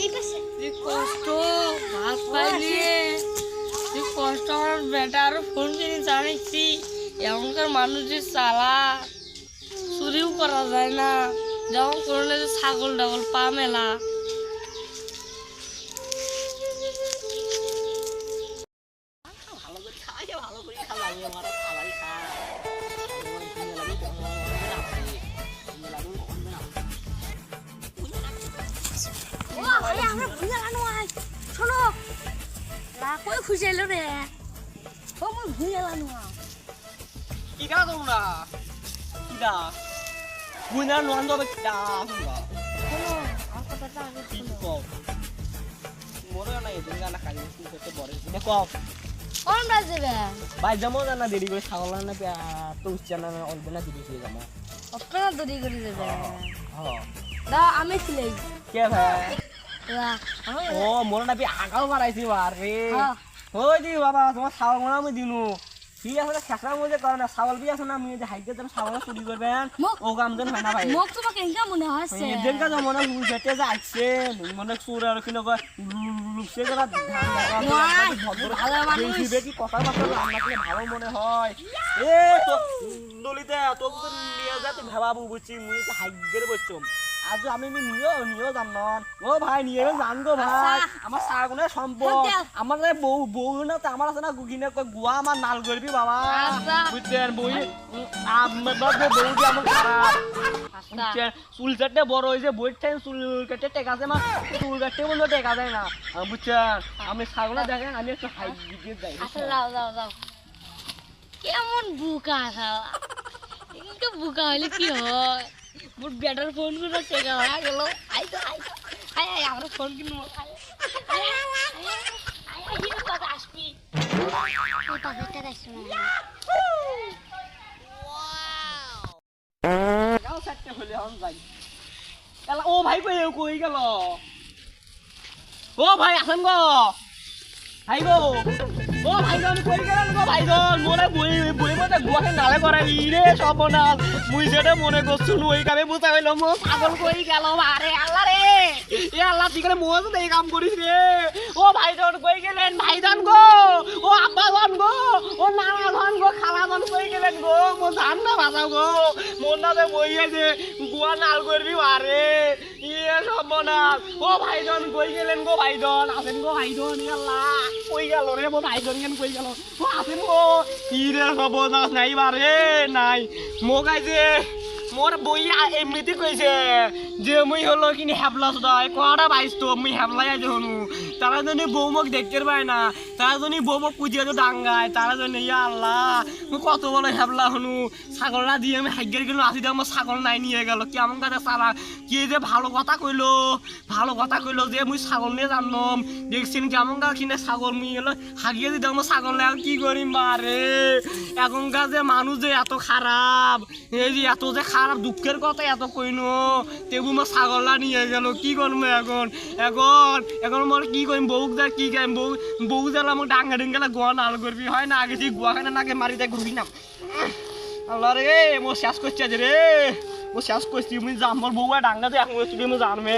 এই কষ্ট ভাত কষ্ট আমার বেটা আরও ফোন কিনে জানাইছি এমনকার মানুষ যে চালা চুরিও করা যায় না। যখন করলে যে ছাগল ডাগল পা মেলা। ভালো করে খাওয়াই দে, ভালো করে খাওয়া ভাই আমরা লানো আই শোনো। লা কই খুশি এলো রে? ও মই ভুলে লানো কিরা তোমরা? কিরা? বুইনা নোয়ান যাবে কিরা তোমরা? শোনো আমার কথাটা আগে শোনো। কও? মোরও না এদিন গানা খালি শুনতে বড় এদিনে কোন বাজে বে ভাই যাব না দেরি করে ছাগল না পেয়া তো উচ্চা না অল্প না দেরি করে যাব। অতটা দেরি করে দেবে হ্যাঁ দা আমি ছিলাই কে ভাই? দা ও মোর না পি আগাও বাড়াইছি বার হ্যাঁ। ওই দি বাবা তোমার ছাগল মনে আমি দিনু। ঠিক আছে খেসরা মধ্যে করে না ছাগল বি আছে না আমি যে হাইতে যেন ছাগল চুরি করবেন ও কাম যেন হয় না ভাই মোক তোমাকে এঙ্কা মনে হচ্ছে? এদিন কা মনে মনে আর ধান ভালো মানুষ। কি কথা বার্তা ভালো মনে হয়। এ তো দলিতে তো তো নিয়ে যা তুই ভাবাবু বুঝছি মুই তো হাইগের বলছো আজ আমি নি নিও নিও যাম নন ও ভাই নিয়ে যান গো ভাই। আচ্ছা। আমার সাগুনে সম্পদ। হোক আমার বউ বউ না তো আমার আছে না গুগিনে কয় গুয়া আমার নাল করবি বাবা। আচ্ছা। বুঝছেন বই আমার বউ দিয়ে আমার খারাপ। আচ্ছা। চুল কাটতে বড় হয়েছে বইয়ের টাইম চুল কাটতে টেকা যায় মা। চুল কাটতে বলল টেকা যায় না। বুঝছেন? আমি ছাগলা দেখেন আমি একটু হাই দিকে যাই যাও যাও যাও। কেমন বুকা খাওয়া বুকা হলে কি হয়? মোর বেটার ফোন করে টেকা হয়ে গেল। আই তো, আই আই আই আমরা ফোন কিনবো আসবি পাখিটা দেখছ ও ভাই কই গেল ও ভাই আসেন গো। ভাই গো। ও ভাইজন কই গেলেন গো ভাই জন মোরে বই বই মতে গুয়াকে নালে করে রে যেটা মনে করছু ওই কামে বুঝা হইল, মো পাগল কই গেল, আরে আল্লাহ এ আল্লাহ, তুই করে মোজ এই কাম করিস রে। ও ভাই কই গেলেন? ভাইজন গো ও আব্বা জন গো ও নানা জন গো খালা জন কই গেলেন গো মো জান না বাজাও গো। মোর নাতে বই আছে গুয়া নাল করবি আরে ইয়ে সর্বনাশ। ও ভাইজন কই গেলেন গো ভাইজন? আছেন গো ভাইজন আল্লাহ কই গেল রে মো ভাইজন কেন কই গেল? ও আছেন গো। কি রে সর্বনাশ, নাই বারে, নাই। মোক আইছে, মোর বইয়া এমনিতে কইছে যে মুই হলো কিনি হ্যাবলা সদাই কটা বাইস তো, মুই হ্যাবলাই আজ হনু তারা জন্য বউ মোক দেখতে পায় না। কত দিয়ে আমি ছাগল নাই কেমন যে ভালো কথা কথা যে ছাগল কিনে ছাগল হাগিয়ে দিতে আমার ছাগল নাই কি করিম বারে এখনকার যে মানুষ যে এত খারাপ, এই যে এত যে খারাপ, দুঃখের কথা এত কইনো, তেবু আমার ছাগলটা নিয়ে গেল, কি করব এখন? এখন এখন মোর কি করিম বউ যা কি করিম বউ বউ জ্বালা মোক ডাঙ্গা ডিঙ্গালে গোয়া নাল করবি। হয় না, আগে তুই গোয়া খানে নাকে মারি দেয় ঘুরবি না। আল্লাহ রে, মো শেষ করছি আজ রে। মো শেষ করছি, মুই যাম মোর বউয়া ডাঙ্গা তুই এখন জানবে।